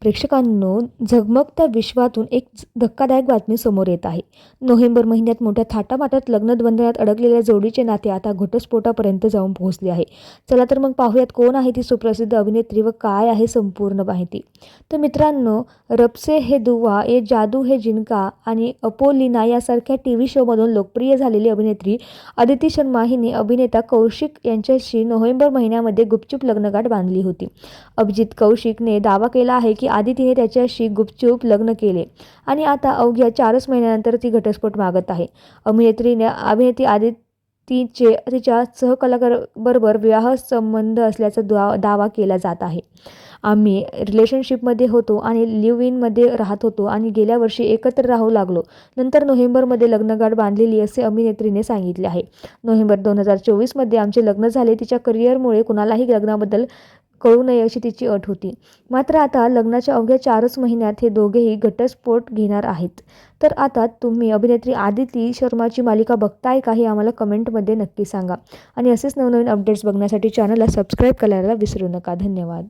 प्रेक्षकांनो झगमगत्या विश्वातून एक धक्कादायक बातमी समोर येत आहे. नोव्हेंबर महिन्यात मोठ्या थाटामाटात लग्नबंधनात अडकलेल्या जोडीचे नाते आता घटस्फोटापर्यंत जाऊन पोहोचले आहे. चला तर मग पाहूयात कोण आहे ती सुप्रसिद्ध अभिनेत्री व काय आहे संपूर्ण माहिती. तर मित्रांनो रपसे हे दुवा ये जादू हे जिनका आणि अपोलिना यासारख्या टी व्ही शोमधून लोकप्रिय झालेली अभिनेत्री अदिती शर्मा हिने अभिनेता कौशिक यांच्याशी नोव्हेंबर महिन्यामध्ये गुपचूप लग्नगाठ बांधली होती. अभिजित कौशिकने दावा केला आहे की आधी तिने त्याच्याशी गुपचूप लग्न केले. आणि आता अवघ्या चारच महिन्यानंतर ती घटस्फोट मागत आहे. अभिनेत्रीने अभिनेत्री आदितीचे तिच्या सहकलाकाराबरोबर विवाह संबंध असल्याचा दुवा दावा केला जात आहे. आम्ही रिलेशनशिपमध्ये होतो आणि लिव्ह इनमध्ये राहत होतो आणि गेल्या वर्षी एकत्र राहू लागलो. नंतर नोव्हेंबरमध्ये लग्नगाठ बांधलेली असे अभिनेत्रीने सांगितले आहे. नोव्हेंबर दोन हजार चोवीसमध्ये आमचे लग्न झाले. तिच्या करिअरमुळे कुणालाही लग्नाबद्दल कळू नये अशी तिची अट होती. मात्र आता लग्नाच्या अवघ्या चारच महिन्यात हे दोघेही घटस्फोट घेणार आहेत. तर आता तुम्ही अभिनेत्री आदिती शर्माची मालिका बघताय का हे आम्हाला कमेंटमध्ये नक्की सांगा. आणि असेच नवनवीन अपडेट्स बघण्यासाठी चॅनलला सबस्क्राईब करायला विसरू नका. धन्यवाद.